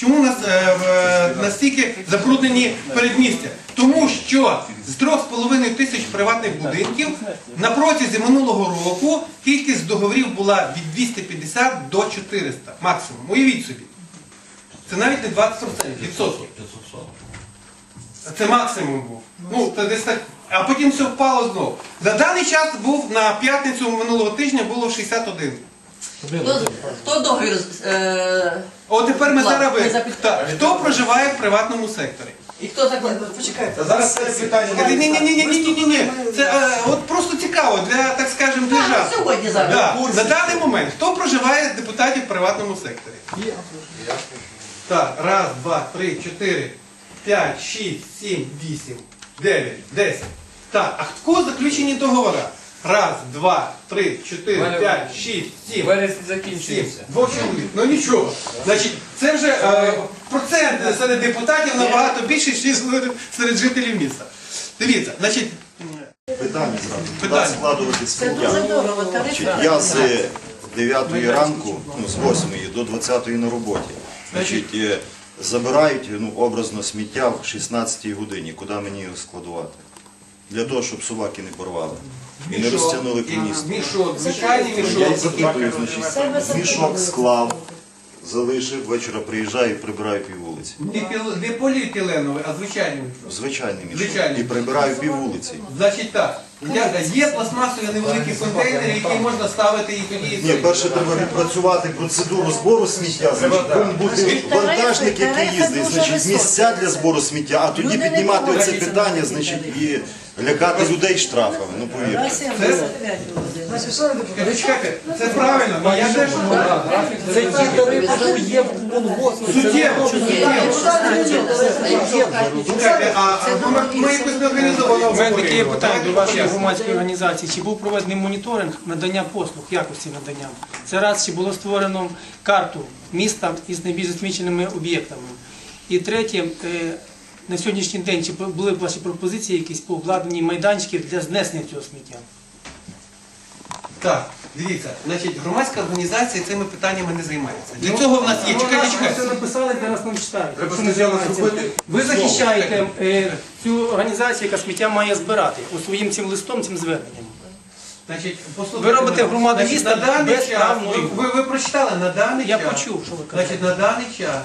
Чому у нас е, в- настільки забруднені передмістя? Тому що з 3,5 тисяч приватних будинків на протязі минулого року кількість договорів була від 250 до 400 максимум. Уявіть собі. Це навіть не 20% відсотків. Це максимум був. Ну, це десь так. А потім все впало знову. На даний час був на п'ятницю минулого тижня було 61. Хто, хто договір? Е, От тепер ми зараз ви. Так, Хто проживає в приватному секторі? і хто заклад? Та зараз це питання. Ні, ні, ні, ні, ні, ні. Це е, от просто цікаво для, так скажемо, для Так, жарту. сьогодні зараз. Да. На даний момент хто проживає з депутатів в приватному секторі? Так, раз, два, три, чотири, п'ять, шість, сім, вісім, дев'ять, десять. Так, а кого заключені договори? Раз, два, три, чотири, Валя, п'ять, шість, сім. Вересень Сім. закінчується. Двох чоловік. Ну нічого. Значить, це вже е, процент серед депутатів набагато більший, ніж серед- серед жителів міста. Дивіться, значить, Питання зразу. Куди Питання. складувати Це дуже сміття? дорого. тариф. Я з 9 ранку, ну, з 8 до 20 на роботі. Значить, е, забирають ну, образно сміття в 16 годині. Куди мені його складувати? Для того, щоб собаки не порвали. І не розтягнули каністру. мішок, звичайний Я мішок. запитую, значить, мішок склав, залишив, вечора приїжджаю і прибираю пів вулиці. Не, піл- не поліетиленовий, а звичайний мішок. Звичайний мішок. Звичайний. І прибираю пів вулиці. Значить так, я- є пластмасові невеликі контейнери, які можна ставити і тоді. Ні, перше треба відпрацювати процедуру збору сміття. Значить, повинен бути вантажник, який їздить, значить, місця для збору сміття, а тоді піднімати оце питання, значить, і лякати людей штрафами. Ну повірте. Скажіть, чекайте, це правильно, але я теж Це ті тарифи, що є в Монгосі. суттєво, суттєво. Чекайте, а ми, якось не організовано У мене таке є питання до вашої громадської організації. Чи був проведений моніторинг надання послуг, якості надання? Це раз, чи було створено карту міста із найбільш засміченими об'єктами? І третє, е, на сьогоднішній день чи були б ваші пропозиції якісь по обладнанні майданчиків для знесення цього сміття? Так, дивіться, значить, громадська організація цими питаннями не займається. Для цього в нас є. Чекайте, Ви це чекайте. написали, зараз нам читають. Треба Якщо не спеціально займається. зробити Ви захищаєте е, цю організацію, яка сміття має збирати у своїм цим листом, цим зверненням. Значить, послухайте Ви робите мене. громаду Значить, міста на даний без час, правної. ви, ви, ви прочитали, на даний Я час. почув, що ви кажете. Значить, на даний час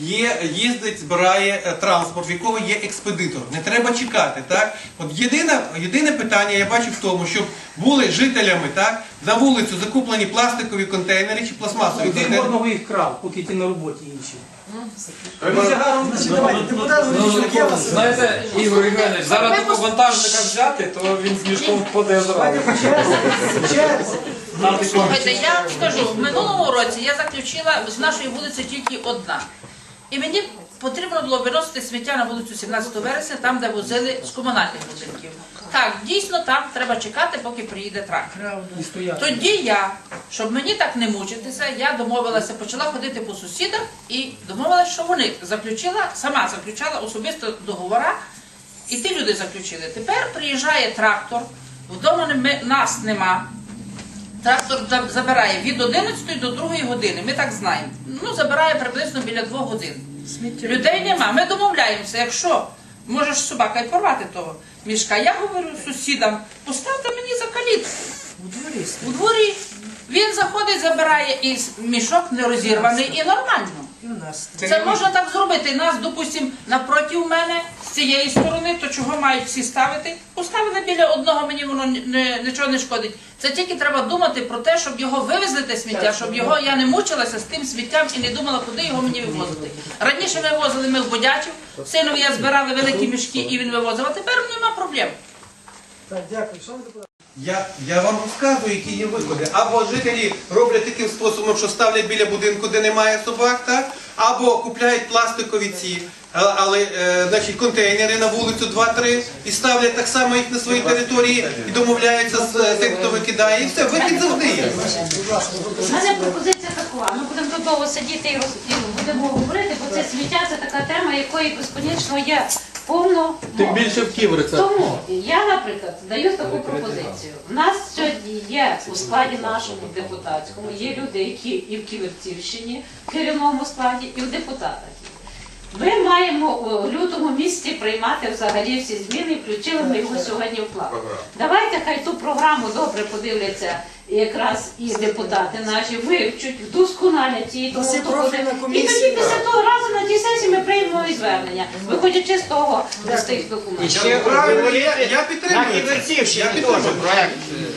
є, їздить, збирає е, транспорт, в якого є експедитор. Не треба чекати, так? От єдине, єдине питання я бачу в тому, щоб були жителями, так, на вулицю закуплені пластикові контейнери чи пластмасові Ти контейнери. одного їх крав, поки ті на роботі інші. Знаєте, Ігор Євгенович, зараз того вантажника взяти, то він з мішком впаде зразу. Слухайте, я скажу, в минулому році я заключила з нашої вулиці тільки одна. І мені потрібно було виносити сміття на вулицю 17 вересня, там, де возили з комунальних будинків. Так, дійсно там треба чекати, поки приїде трактор. Тоді я, щоб мені так не мучитися, я домовилася, почала ходити по сусідах і домовилася, що вони заключила, сама заключала особисто договора, і ті люди заключили. Тепер приїжджає трактор, вдома не- нас нема. Трактор за- забирає від 11 до 2 години, ми так знаємо. Ну, забирає приблизно біля 2 годин. Людей нема. Ми домовляємося, якщо можеш собака й порвати того мішка, я говорю сусідам, поставте мені за калітку. У дворі. У дворі. Він заходить, забирає і мішок не розірваний і нормально. У нас Це можна так зробити. Нас, допустимо, напроти мене цієї сторони, то чого мають всі ставити? Поставили біля одного, мені воно нічого не шкодить. Це тільки треба думати про те, щоб його вивезли те сміття, щоб його я не мучилася з тим сміттям і не думала, куди його мені вивозити. Раніше вивозили ми в Бодячів, синові я збирали великі мішки і він вивозив, а тепер нема проблем. Я, я вам розказую, які є виходи. Або жителі роблять таким способом, що ставлять біля будинку, де немає собак, так? або купляють пластикові ці, але, е, значить, контейнери на вулицю 2-3 і ставлять так само їх на своїй території і домовляються з е, тим, хто викидає. І все, вихід завжди є. У мене пропозиція така. Ми будемо тут сидіти і, роз... і будемо говорити, бо це сміття це така тема, якої безконечно є повно. Тим більше в Ківерця. Тому я, наприклад, даю таку пропозицію. У нас сьогодні є у складі нашому депутатському, є люди, які і в Ківерцівщині, в керівному складі, і в депутатах. Ми маємо у лютому місяці приймати взагалі всі зміни, і включили ми його сьогодні в план. Давайте хай ту програму добре подивляться якраз і депутати наші, вивчуть, вдосконалять її. тому то буде. І тоді після того разу на тій сесії ми приймемо і звернення, виходячи з того, з тих документів. Правильно, я, я підтримую. це. Я підтримую.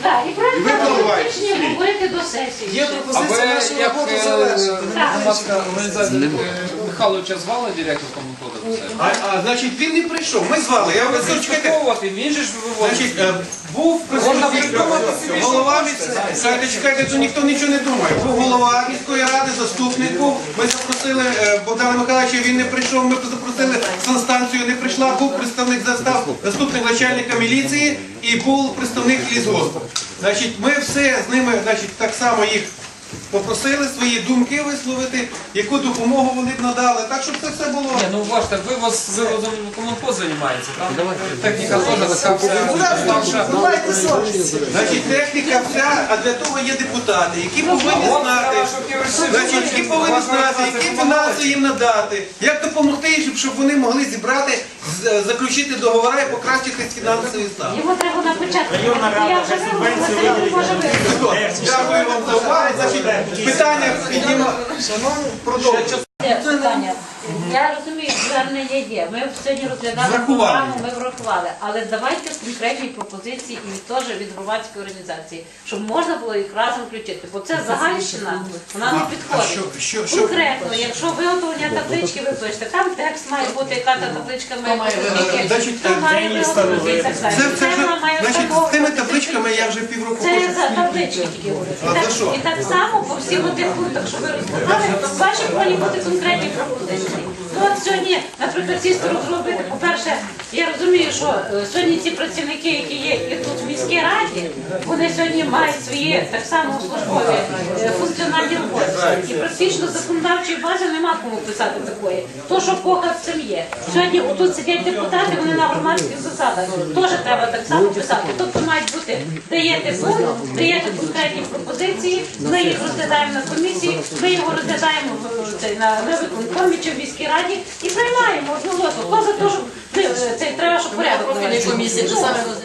Так, і Ви впливаєте. тижні говорити до сесії. Є ви пропозиція нашу як роботу е, завершити. громадська організація е, Михайловича звали директором кодексу? А, а, значить, він не прийшов. Ми звали. Я скажу, чекайте. Він же ж виводить. Значить, е, був присутній голова міської чекайте, чекайте, то ніхто нічого не думає. Був голова міської ради, заступник був. Ми запросили е, Богдана Михайловича, він не прийшов. Ми запросили санстанцію, не прийшла. Був представник застав, заступник начальника міліції і був представник лісгоспу. Значить, ми все з ними, значить, так само їх. Попросили свої думки висловити, яку допомогу вони б надали, так щоб це все було. Ні, ну бачите, вивоз вивозом комунпоз займається. Там техніка теж така вся ставша. Значить, техніка вся, а для того є депутати, які повинні знати, значить, які повинні знати, які фінанси їм надати, як допомогти, щоб, щоб вони могли зібрати, з- заключити договори і покращити фінансовий стан. Його треба на початку. Я вже це може. Дякую вам за увагу. Значить, питання піднімаю. Продовжуємо. Я розумію, звернення є. Ми сьогодні розглядали Врахували. програму, ми врахували. Але давайте конкретні пропозиції і від- теж від громадської організації, щоб можна було їх разом включити. Бо це загальщина, вона не підходить. що- що- що- Конкретно, якщо виготовлення таблички ви пишете, там текст має бути, яка та табличка має бути, скільки, Значить, хто має виготовити і так далі. Це, це вже, Тема має значить, з тими табличками я вже півроку Це хочу. за таблички тільки говорю. А І так- за що? І так само по всіх тих пунктах, що ви розглядали, ваші повинні бути конкретні пропозиції. Ну от сьогодні, наприклад, сісти розробити, по-перше, я розумію, що е, сьогодні ці працівники, які є і тут в міській раді, вони сьогодні мають свої так само службові е, функціональні роботи. І практично законодавчої бази нема кому писати такої. То, що похаб цим є. Сьогодні отут сидять депутати, вони на громадських засадах. Теж треба так само писати. Тобто мають бути даєте пункт, даєте конкретні пропозиції, ми їх розглядаємо на комісії, ми його розглядаємо на, на виконкомі чи в міській раді і приймаємо. Хто за те, що е, треба, щоб порядок.